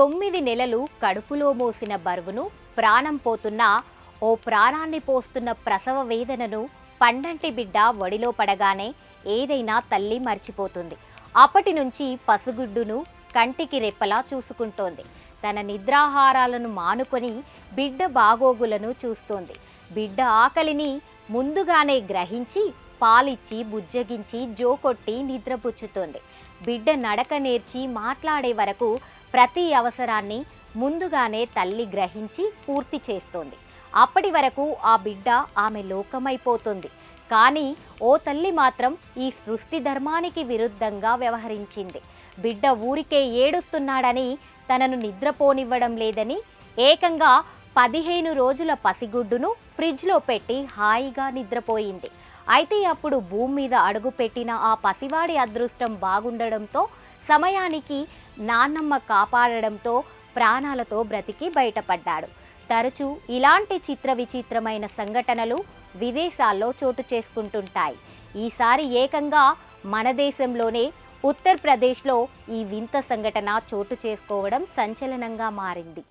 తొమ్మిది నెలలు కడుపులో మోసిన బరువును ప్రాణం పోతున్న ఓ ప్రాణాన్ని పోస్తున్న ప్రసవ వేదనను పండంటి బిడ్డ ఒడిలో పడగానే ఏదైనా తల్లి మర్చిపోతుంది. అప్పటి నుంచి పసుగుడ్డును కంటికి రెప్పలా చూసుకుంటోంది. తన నిద్రాహారాలను మానుకొని బిడ్డ బాగోగులను చూస్తోంది. బిడ్డ ఆకలిని ముందుగానే గ్రహించి పాలిచ్చి బుజ్జగించి జోకొట్టి నిద్రపుచ్చుతోంది. బిడ్డ నడక నేర్చి మాట్లాడే వరకు ప్రతి అవసరాన్ని ముందుగానే తల్లి గ్రహించి పూర్తి చేస్తోంది. అప్పటి వరకు ఆ బిడ్డ ఆమె లోకమైపోతుంది. కానీ ఓ తల్లి మాత్రం ఈ సృష్టి ధర్మానికి విరుద్ధంగా వ్యవహరించింది. బిడ్డ ఊరికే ఏడుస్తున్నాడని తనను నిద్రపోనివ్వడం లేదని ఏకంగా పదిహేను రోజుల పసిగుడ్డును ఫ్రిడ్జ్లో పెట్టి హాయిగా నిద్రపోయింది. అయితే అప్పుడు భూమి మీద అడుగుపెట్టిన ఆ పసివాడి అదృష్టం బాగుండడంతో సమయానికి నాన్నమ్మ కాపాడడంతో ప్రాణాలతో బ్రతికి బయటపడ్డాడు. తరచూ ఇలాంటి చిత్ర విచిత్రమైన సంఘటనలు విదేశాల్లో చోటు చేసుకుంటుంటాయి. ఈసారి ఏకంగా మన దేశంలోనే ఉత్తరప్రదేశ్లో ఈ వింత సంఘటన చోటు చేసుకోవడం సంచలనంగా మారింది.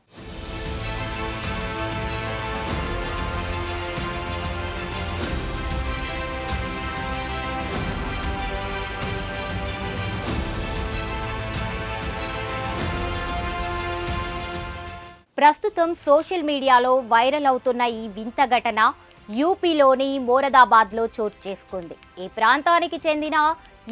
ప్రస్తుతం సోషల్ మీడియాలో వైరల్ అవుతున్న ఈ వింత ఘటన యూపీలోని మోరదాబాద్లో చోటు చేసుకుంది. ఈ ప్రాంతానికి చెందిన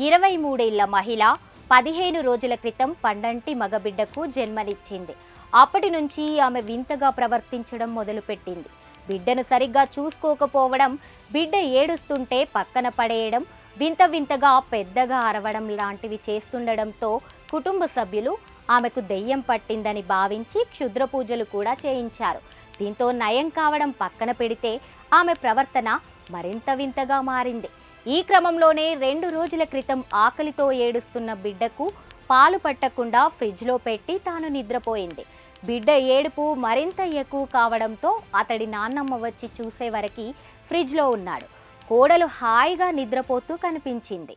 ఇరవై మూడేళ్ళ మహిళ పదిహేను రోజుల క్రితం పండంటి మగబిడ్డకు జన్మనిచ్చింది. అప్పటి నుంచి ఆమె వింతగా ప్రవర్తించడం మొదలుపెట్టింది. బిడ్డను సరిగ్గా చూసుకోకపోవడం బిడ్డ ఏడుస్తుంటే పక్కన పడేయడం వింత వింతగా పెద్దగా అరవడం లాంటివి చేస్తుండడంతో కుటుంబ సభ్యులు ఆమెకు దెయ్యం పట్టిందని భావించి క్షుద్ర పూజలు కూడా చేయించారు. దీంతో నయం కావడం పక్కన పెడితే ఆమె ప్రవర్తన మరింత వింతగా మారింది. ఈ క్రమంలోనే రెండు రోజుల క్రితం ఆకలితో ఏడుస్తున్న బిడ్డకు పాలు పట్టకుండా ఫ్రిడ్జ్లో పెట్టి తాను నిద్రపోయింది. బిడ్డ ఏడుపు మరింత ఎక్కువ కావడంతో అతడి నాన్నమ్మ వచ్చి చూసే వరకు ఫ్రిడ్జ్లో ఉన్నాడు. కోడలు హాయిగా నిద్రపోతూ కనిపించింది.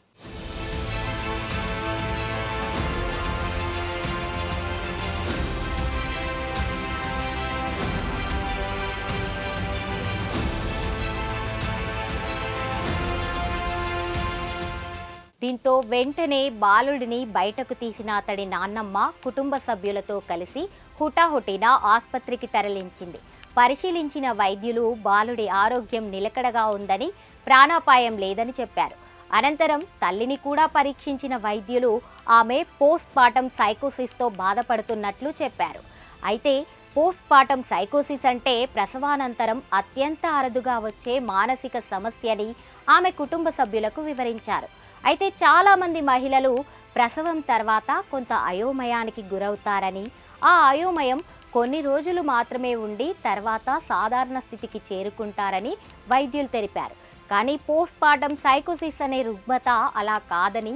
దీంతో వెంటనే బాలుడిని బయటకు తీసిన అతడి నాన్నమ్మ కుటుంబ సభ్యులతో కలిసి హుటాహుటిన ఆసుపత్రికి తరలించింది. పరిశీలించిన వైద్యులు బాలుడి ఆరోగ్యం నిలకడగా ఉందని ప్రాణాపాయం లేదని చెప్పారు. అనంతరం తల్లిని కూడా పరీక్షించిన వైద్యులు ఆమె పోస్ట్ పార్టం సైకోసిస్తో బాధపడుతున్నట్లు చెప్పారు. అయితే పోస్ట్ పార్టం సైకోసిస్ అంటే ప్రసవానంతరం అత్యంత అరుదుగా వచ్చే మానసిక సమస్యని ఆమె కుటుంబ సభ్యులకు వివరించారు. అయితే చాలామంది మహిళలు ప్రసవం తర్వాత కొంత అయోమయానికి గురవుతారని ఆ అయోమయం కొన్ని రోజులు మాత్రమే ఉండి తర్వాత సాధారణ స్థితికి చేరుకుంటారని వైద్యులు తెలిపారు. కానీ పోస్ట్ పార్టం సైకోసిస్ అనే రుగ్మత అలా కాదని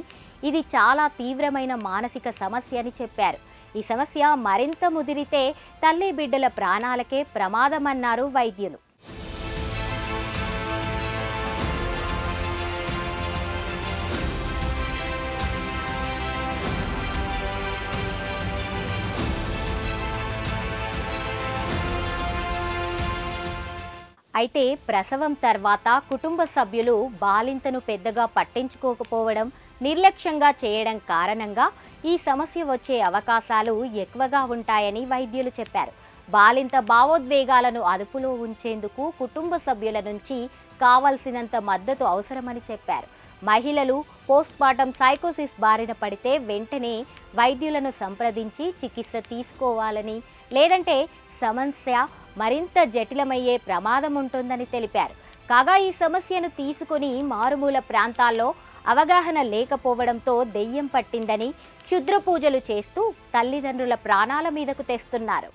ఇది చాలా తీవ్రమైన మానసిక సమస్య అని చెప్పారు. ఈ సమస్య మరింత ముదిరితే తల్లి బిడ్డల ప్రాణాలకే ప్రమాదమన్నారు వైద్యులు. అయితే ప్రసవం తర్వాత కుటుంబ సభ్యులు బాలింతను పెద్దగా పట్టించుకోకపోవడం నిర్లక్ష్యంగా చేయడం కారణంగా ఈ సమస్య వచ్చే అవకాశాలు ఎక్కువగా ఉంటాయని వైద్యులు చెప్పారు. బాలింత భావోద్వేగాలను అదుపులో ఉంచేందుకు కుటుంబ సభ్యుల నుంచి కావలసినంత మద్దతు అవసరమని చెప్పారు. మహిళలు పోస్ట్మార్టం సైకోసిస్ బారిన పడితే వెంటనే వైద్యులను సంప్రదించి చికిత్స తీసుకోవాలని లేదంటే సమస్య మరింత జటిలమయ్యే ప్రమాదం ఉంటుందని తెలిపారు. కాగా ఈ సమస్యను తీసుకుని మారుమూల ప్రాంతాల్లో అవగాహన లేకపోవడంతో దెయ్యం పట్టిందని క్షుద్ర పూజలు చేస్తూ తల్లిదండ్రుల ప్రాణాల మీదకు తెస్తున్నారు.